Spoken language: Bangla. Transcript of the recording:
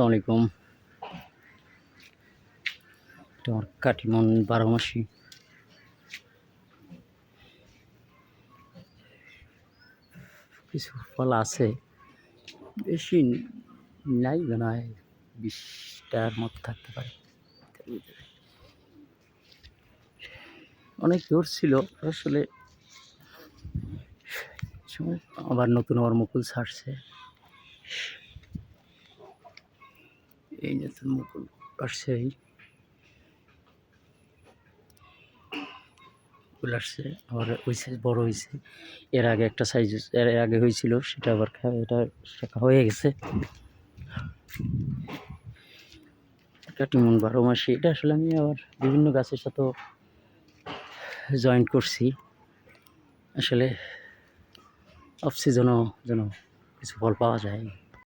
আসসালামু আলাইকুম এটা আমার কাটিমন বারো মাসি। কিছু ফল আছে। বেশি নাই মনে বিশটার মতো থাকতে পারে। অনেক দূর ছিল, আসলে আবার নতুন আবার মুকুল ছাড়ছে। এই নতুন মুকুল এই। ফুল আসছে, আবার ওই সাইজ বড় হয়েছে এর আগে একটা সাইজ এর আগে হয়েছিল সেটা আবার এটা সেটা হয়ে গেছে। কাটিমন বারো মাসি। এটা আসলে আমি আবার বিভিন্ন গাছের সাথেও জয়েন করছি। আসলে অফ সিজনও যেন কিছু ফল পাওয়া যায়।